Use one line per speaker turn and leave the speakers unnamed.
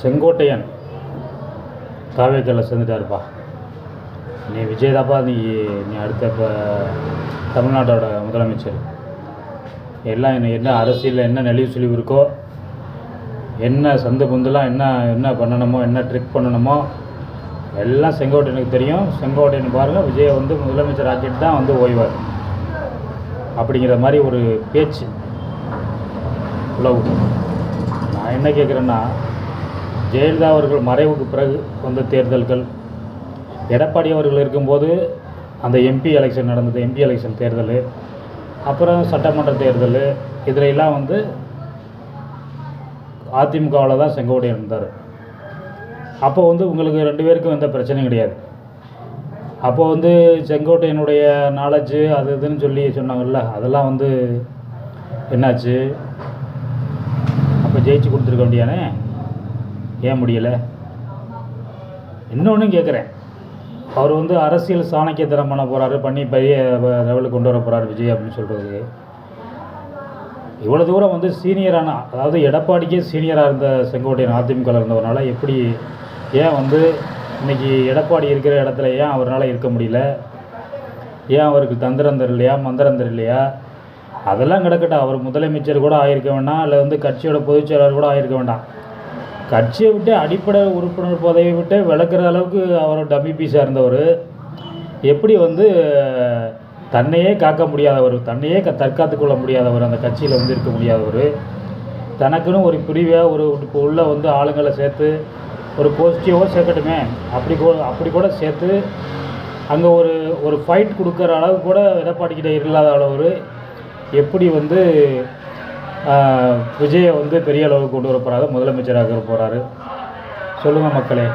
செங்கோட்டையன் தாவேக்கரில் சேர்ந்துட்டாருப்பா. நீ விஜய் தாப்பா நீ நீ அடுத்த இப்போ தமிழ்நாட்டோட முதலமைச்சர். எல்லாம் என்ன என்ன அரசியலில் என்ன நெளிவு சுழிவு இருக்கோ என்ன சந்து புந்துலாம் என்ன என்ன பண்ணணுமோ என்ன ட்ரிக் பண்ணணுமோ எல்லாம் செங்கோட்டையனுக்கு தெரியும். செங்கோட்டையன் பாருங்கள் விஜயை வந்து முதலமைச்சர் ஆக்கிட்டு தான் வந்து ஓய்வார். அப்படிங்கிற மாதிரி ஒரு பேச்சு. உழவு நான் என்ன கேட்குறேன்னா ஜெயலலிதா அவர்கள் மறைவுக்கு பிறகு வந்த தேர்தல்கள் எடப்பாடி அவர்கள் இருக்கும்போது அந்த எம்பி எலெக்ஷன் நடந்தது எம்பி எலெக்ஷன் தேர்தல் அப்புறம் சட்டமன்ற தேர்தல் இதில் எல்லாம் வந்து அதிமுகவில் தான் செங்கோட்டையன் இருந்தார். அப்போ வந்து உங்களுக்கு ரெண்டு பேருக்கும் எந்த பிரச்சனையும் கிடையாது. அப்போ வந்து செங்கோட்டையனுடைய நாலேஜு அது இதுன்னு சொல்லி சொன்னாங்கல்ல அதெல்லாம் வந்து என்னாச்சு? அப்போ ஜெயிச்சு கொடுத்துருக்க வேண்டியானே ஏன் முடியலை? இன்னொன்றும் கேட்குறேன் அவர் வந்து அரசியல் சாணக்கியத்தனம் பண்ண போகிறாரு பண்ணி பெரிய லெவலுக்கு கொண்டு வர போகிறாரு விஜய் அப்படின்னு சொல்கிறது இவ்வளோ தூரம் வந்து சீனியரான அதாவது எடப்பாடிக்கே சீனியராக இருந்த செங்கோட்டையன் அதிமுகவில் இருந்தவரால எப்படி ஏன் வந்து இன்னைக்கு எடப்பாடி இருக்கிற இடத்துல ஏன் அவரால் இருக்க முடியல? ஏன் அவருக்கு தந்திரம் தெரியலையா மந்திரம் தெரியலையா அதெல்லாம் கிடக்கட்டும். அவர் முதலமைச்சர் கூட ஆயிருக்க வேண்டாம் இல்லை வந்து கட்சியோட பொதுச் செயலாளர் கூட ஆயிருக்க வேண்டாம். கட்சியை விட்டு அடிப்படை உறுப்பினர் பதவியை விட்டு விளக்குற அளவுக்கு அவர் டபிபி சேர்ந்தவர். இருந்தவர் எப்படி வந்து தன்னையே காக்க முடியாதவர் தன்னையே க தற்காத்து கொள்ள முடியாதவர் அந்த கட்சியில் வந்து இருக்க முடியாதவர். தனக்குன்னு ஒரு பிரிவை ஒரு இப்போ உள்ள வந்து ஆளுங்களை சேர்த்து ஒரு பாசிட்டிவாக சேர்க்கட்டுமே அப்படி கூட அப்படி கூட சேர்த்து அங்கே ஒரு ஒரு ஃபைட் கொடுக்குற அளவு கூட எடப்பாடிக்கிட்ட இல்லாத அளவு எப்படி வந்து விஜயை வந்து பெரிய அளவுக்கு கொண்டு வர போகிறாரு முதலமைச்சராக போகிறாரு சொல்லுங்கள் மக்களே.